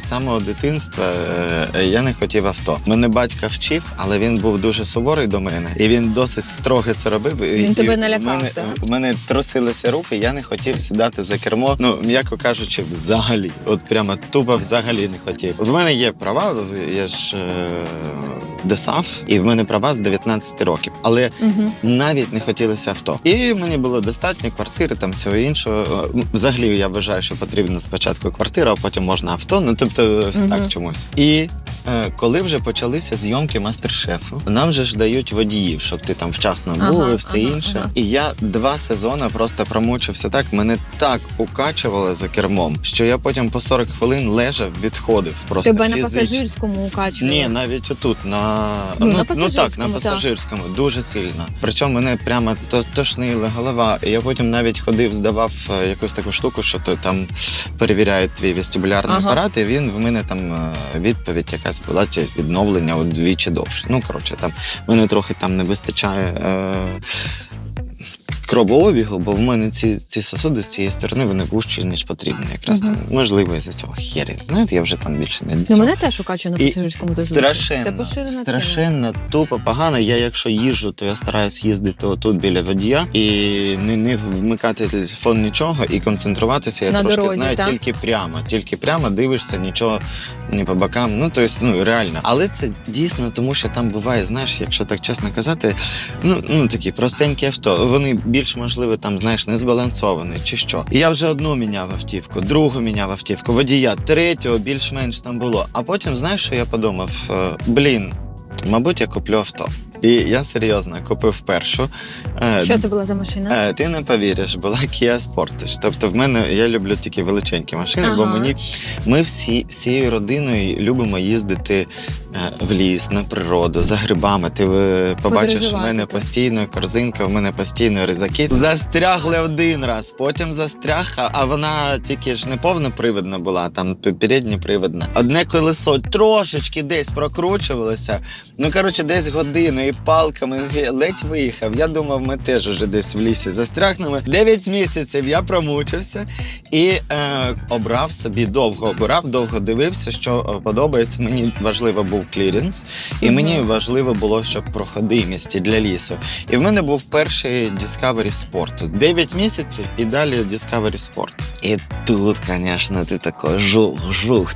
З самого дитинства е, я не хотів авто. Мене батька вчив, але він був дуже суворий до мене, і він досить строго це робив. Він і тебе налякав. У мене, так? У мене трусилися руки, я не хотів сідати за кермо. Ну, м'яко кажучи, взагалі. От прямо тупо взагалі не хотів. В мене є права, я ж досав, і в мене права з 19 років. Але Угу. навіть не хотілося авто. І мені було достатньо квартири, там всього іншого. Взагалі, я вважаю, що потрібно спочатку квартира, а потім можна авто. Ну тобто, угу. Так чомусь. І коли вже почалися зйомки мастер-шефу, нам же ж дають водіїв, щоб ти там вчасно був Ага, і все ага, інше. ага. І я два сезони просто промучився так. Мене так укачувало за кермом, що я потім по 40 хвилин лежав, відходив. Просто Тебе на пасажирському укачували? Ні, навіть отут, на, Ну, на так, на пасажирському, так. дуже сильно. Причому мене прямо то- тошнила голова. Я потім навіть ходив, здавав е, якусь таку штуку, що то там перевіряють твій вестибулярний Ага. апарат, і він в мене там е, відповідь якась чи відновлення удвічі довше. Ну, коротше, там мене трохи там не вистачає. Е- Кровообігу, бо в мене ці, ці сосуди з цієї сторони вони вужчі, ніж потрібно. Якраз Мгм. там можливо із-за цього хері. Знаєте, я вже там більше не Ну, мене теж укачує на пасажирському дозволі. Страшенно, Це поширена страшенно тупо погано. Я якщо їжджу, то я стараюсь їздити отут біля водія і не, не вмикати телефон нічого і концентруватися. Я На трошки дорозі, знаю так? тільки прямо. Тільки прямо дивишся, нічого ні по бокам. Ну то есть, ну реально. Але це дійсно тому, що там буває, знаєш, якщо так чесно казати, ну, ну такі простенькі авто. Вони більш можливо там, знаєш, не збалансовані чи що. І я вже одну міняв автівку, другу міняв автівку, водія, третього більш-менш там було. А потім, знаєш, що я подумав? Е, Блін, мабуть, я куплю авто. І я серйозно купив першу. Е, Що це була за машина? Е, Ти не повіриш, була Kia Sportage. Тобто, в мене я люблю тільки величенькі машини, бо мені ми всі всією родиною любимо їздити е, в ліс, на природу, за грибами. Ти побачиш, в мене постійно корзинка, в мене постійно ризаки. Застрягли один раз, потім застряг, а- вона тільки ж не повнопривідна була, там передньопривідна. Одне колесо трошечки десь прокручувалося. Ну коротше, десь годину і палками ледь виїхав. Я думав, ми теж уже десь в лісі застрягнемо. Дев'ять місяців я промучився і е, обрав собі довго обирав, довго дивився, що е, подобається. Мені важливо був кліренс, і мені важливо було, щоб проходимість для лісу. І в мене був перший Discovery Sport. Дев'ять місяців і далі Discovery Sport. І тут, звісно, ти тако жух, жух.